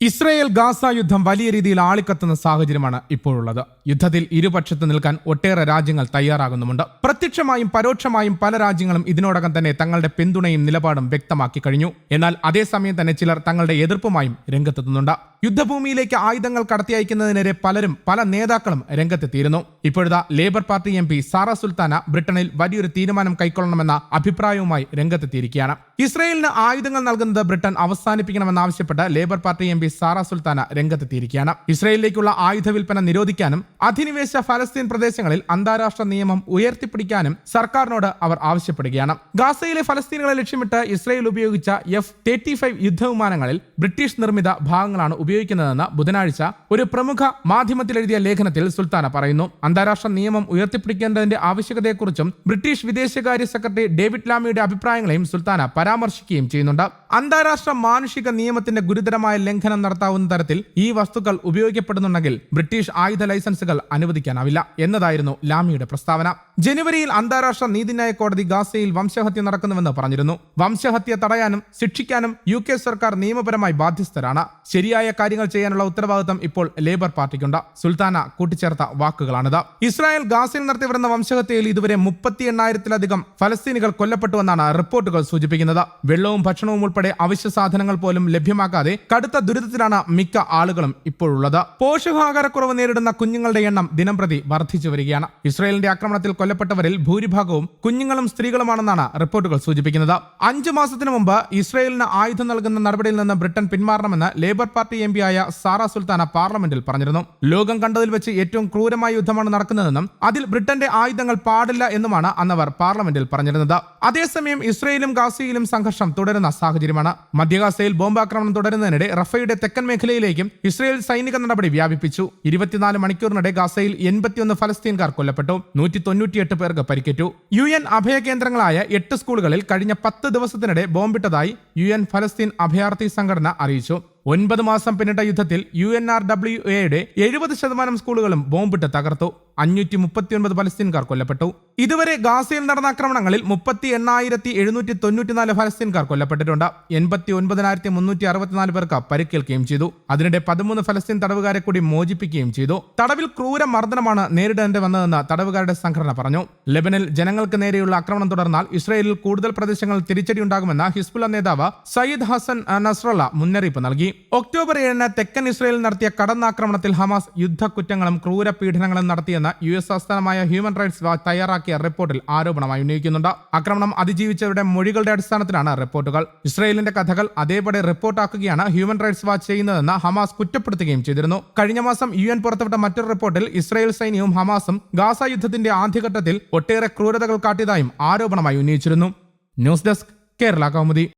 Israel Gaza യുദ്ധം വലിയ രീതിയിൽ ആളിക്കത്തുന്ന സാഹചര്യമാണ് ഇപ്പോഴുള്ളത്. യുദ്ധത്തിൽ ഇരുപക്ഷത്ത് നിൽക്കാൻ ഒട്ടേറെ രാജ്യങ്ങൾ തയ്യാറാകുന്നുമുണ്ട്. പ്രത്യക്ഷമായും പരോക്ഷമായും പല രാജ്യങ്ങളും ഇതിനോടകം തന്നെ തങ്ങളുടെ പിന്തുണയും നിലപാടും വ്യക്തമാക്കി കഴിഞ്ഞു. എന്നാൽ അതേസമയം തന്നെ ചിലർ തങ്ങളുടെ എതിർപ്പുമായും രംഗത്തെത്തുന്നുണ്ട്. യുദ്ധഭൂമിയിലേക്ക് ആയുധങ്ങൾ കടത്തി അയക്കുന്നതിനെതിരെ പലരും പല നേതാക്കളും രംഗത്തെത്തിയിരുന്നു. ഇപ്പോഴത്തെ Labour party M P Zarah Sultana ബ്രിട്ടനിൽ വലിയൊരു തീരുമാനം കൈക്കൊള്ളണമെന്ന അഭിപ്രായവുമായി രംഗത്തെത്തിയിരിക്കുകയാണ്. ഇസ്രയേലിന് ആയുധങ്ങൾ നൽകുന്നത് Britain അവസാനിപ്പിക്കണമെന്നാവശ്യപ്പെട്ട് Labour party M P Zarah Sultana രംഗത്തെത്തിയിരിക്കുകയാണ്. ഇസ്രയേലിലേക്കുള്ള ആയുധ വിൽപ്പന നിരോധിക്കാനും അധിനിവേശ ഫലസ്തീൻ പ്രദേശങ്ങളിൽ അന്താരാഷ്ട്ര നിയമം ഉയർത്തിപ്പിടിക്കാനും സർക്കാരിനോട് അവർ ആവശ്യപ്പെടുകയാണ്. ഗാസയിലെ ഫലസ്തീനുകളെ ലക്ഷ്യമിട്ട് ഇസ്രയേൽ ഉപയോഗിച്ച എഫ് തേർട്ടി ഫൈവ് യുദ്ധവിമാനങ്ങളിൽ ബ്രിട്ടീഷ് നിർമ്മിത ഭാഗങ്ങളാണ് ഉപയോഗിക്കുന്നതെന്ന് ബുധനാഴ്ച ഒരു പ്രമുഖ മാധ്യമത്തിലെഴുതിയ ലേഖനത്തിൽ സുൽത്താന പറയുന്നു. അന്താരാഷ്ട്ര നിയമം ഉയർത്തിപ്പിടിക്കേണ്ടതിന്റെ ആവശ്യകതയെക്കുറിച്ചും ബ്രിട്ടീഷ് വിദേശകാര്യ സെക്രട്ടറി ഡേവിഡ് ലാമിയുടെ അഭിപ്രായങ്ങളെയും സുൽത്താന പരാമർശിക്കുകയും ചെയ്യുന്നുണ്ട്. അന്താരാഷ്ട്ര മാനുഷിക നിയമത്തിന്റെ ഗുരുതരമായ ലംഘനം നടത്താവുന്ന തരത്തിൽ ഈ വസ്തുക്കൾ ഉപയോഗിക്കപ്പെടുന്നുണ്ടെങ്കിൽ ബ്രിട്ടീഷ് ആയുധ ലൈസൻസുകൾ അനുവദിക്കാനാവില്ല എന്നതായിരുന്നു ലാമിയുടെ പ്രസ്താവന. ജനുവരിയിൽ അന്താരാഷ്ട്ര നീതിന്യായ കോടതി ഗാസയിൽ വംശഹത്യ നടക്കുന്നുവെന്ന് പറഞ്ഞിരുന്നു. വംശഹത്യ തടയാനും ശിക്ഷിക്കാനും യു കെ സർക്കാർ നിയമപരമായി ബാധ്യസ്ഥരാണ്. ശരിയായ കാര്യങ്ങൾ ചെയ്യാനുള്ള ഉത്തരവാദിത്തം ഇപ്പോൾ ലേബർ പാർട്ടിക്കുണ്ട്. സുൽത്താന കൂട്ടിച്ചേർത്ത വാക്കുകളാണിത്. ഇസ്രായേൽ ഗാസയിൽ നടത്തി വരുന്ന വംശഹത്യയിൽ ഇതുവരെ മുപ്പത്തി എണ്ണായിരത്തിലധികം ഫലസ്തീനികൾ കൊല്ലപ്പെട്ടുവെന്നാണ് റിപ്പോർട്ടുകൾ സൂചിപ്പിക്കുന്നത്. വെള്ളവും ഭക്ഷണവും ഉൾപ്പെടെ അവശ്യ സാധനങ്ങൾ പോലും ലഭ്യമാക്കാതെ കടുത്ത ദുരിതത്തിലാണ് മിക്ക ആളുകളും ഇപ്പോഴുള്ളത്. പോഷകാഹാരക്കുറവ് നേരിടുന്ന കുഞ്ഞുങ്ങളുടെ എണ്ണം ദിനംപ്രതി വർദ്ധിച്ചു വരികയാണ്. ഇസ്രായേലിന്റെ ആക്രമണത്തിൽ കൊല്ലപ്പെട്ടവരിൽ ഭൂരിഭാഗവും കുഞ്ഞുങ്ങളും സ്ത്രീകളുമാണെന്നാണ് റിപ്പോർട്ടുകൾ സൂചിപ്പിക്കുന്നത്. അഞ്ചു മാസത്തിനു മുമ്പ് ഇസ്രായേലിന് ആയുധം നൽകുന്ന നടപടിയിൽ നിന്ന് ബ്രിട്ടൻ പിന്മാറണമെന്ന് ലേബർ പാർട്ടി എം ആയ സാറ സുൽത്താന പാർലമെന്റിൽ പറഞ്ഞിരുന്നു. ലോകം കണ്ടതിൽ വെച്ച് ഏറ്റവും ക്രൂരമായ യുദ്ധമാണ് നടക്കുന്നതെന്നും അതിൽ ബ്രിട്ടന്റെ ആയുധങ്ങൾ പാടില്ല എന്നുമാണ് അന്നവർ പാർലമെന്റിൽ പറഞ്ഞിരുന്നത്. അതേസമയം ഇസ്രയേലും ഗാസയിലും സംഘർഷം തുടരുന്ന സാഹചര്യമാണ് മധ്യഗാസയിൽ ബോംബാക്രമണം തുടരുന്നതിനിടെ റഫയുടെ തെക്കൻ മേഖലയിലേക്കും ഇസ്രയേൽ സൈനിക നടപടി വ്യാപിപ്പിച്ചു. ഇരുപത്തിനാല് മണിക്കൂറിനിടെ ഗാസയിൽ എൺപത്തിയൊന്ന് ഫലസ്തീൻകാർ കൊല്ലപ്പെട്ടു. നൂറ്റി തൊണ്ണൂറ്റിയെട്ട് പേർക്ക് പരിക്കേറ്റു. യു എൻ അഭയകേന്ദ്രങ്ങളായ എട്ട് സ്കൂളുകളിൽ കഴിഞ്ഞ പത്ത് ദിവസത്തിനിടെ ബോംബിട്ടതായി യു എൻ ഫലസ്തീൻ അഭയാർത്ഥി സംഘടന അറിയിച്ചു. ഒൻപത് മാസം പിന്നിട്ട യുദ്ധത്തിൽ യു എൻ ആർ ഡബ്ല്യു എയുടെ എഴുപത് ശതമാനം സ്കൂളുകളും ബോംബിട്ട് തകർത്തു. അഞ്ഞൂറ്റി മുപ്പത്തിയൊൻപത് പലസ്തീൻകാർ കൊല്ലപ്പെട്ടു. ഇതുവരെ ഗാസയിൽ നടന്ന ആക്രമണങ്ങളിൽ മുപ്പത്തി എണ്ണായിരത്തി എഴുന്നൂറ്റി തൊണ്ണൂറ്റിനാല് ഫലസ്തീൻകാർ കൊല്ലപ്പെട്ടിട്ടുണ്ട്. എൺപത്തി ഒൻപതിനായിരത്തി മുന്നൂറ്റി അറുപത്തിനാല് പേർക്ക് പരിക്കേൽക്കുകയും ചെയ്തു. അതിനിടെ പതിമൂന്ന് ഫലസ്തീൻ തടവുകാരെ കൂടി മോചിപ്പിക്കുകയും ചെയ്തു. തടവിൽ ക്രൂര മർദ്ദനമാണ് നേരിടേണ്ടി വന്നതെന്ന് തടവുകാരുടെ സംഘടന പറഞ്ഞു. ലെബനിൽ ജനങ്ങൾക്ക് നേരെയുള്ള ആക്രമണം തുടർന്നാൽ ഇസ്രയേലിൽ കൂടുതൽ പ്രദേശങ്ങളിൽ തിരിച്ചടിയുണ്ടാകുമെന്ന് ഹിസ്ബുള്ള നേതാവ് സയ്യിദ് ഹസൻ നസ്രള്ള മുന്നറിയിപ്പ് നൽകി. ഒക്ടോബർ ഏഴിന് തെക്കൻ ഇസ്രയേലിൽ നടത്തിയ കടന്നാക്രമണത്തിൽ ഹമാസ് യുദ്ധക്കുറ്റങ്ങളും ക്രൂരപീഡനങ്ങളും നടത്തിയെന്ന് യു എസ് ആസ്ഥാനമായ ഹ്യൂമൻ റൈറ്റ്സ് വാച്ച് തയ്യാറാക്കിയ റിപ്പോർട്ടിൽ ആരോപണമായി ഉന്നയിക്കുന്നുണ്ട്. ആക്രമണം അതിജീവിച്ചവരുടെ മൊഴികളുടെ അടിസ്ഥാനത്തിലാണ് റിപ്പോർട്ടുകൾ. ഇസ്രയേലിന്റെ കഥകൾ അതേപടി റിപ്പോർട്ടാക്കുകയാണ് ഹ്യൂമൻ റൈറ്റ്സ് വാച്ച് ചെയ്യുന്നതെന്ന് ഹമാസ് കുറ്റപ്പെടുത്തുകയും ചെയ്തിരുന്നു. കഴിഞ്ഞ മാസം യു എൻ പുറത്തുവിട്ട മറ്റൊരു റിപ്പോർട്ടിൽ ഇസ്രയേൽ സൈന്യവും ഹമാസും ഗാസ യുദ്ധത്തിന്റെ ആദ്യഘട്ടത്തിൽ ഒട്ടേറെ ക്രൂരതകൾ കാട്ടിയതായും ആരോപണമായി ഉന്നയിച്ചിരുന്നു. News desk Kerala Kaumudi.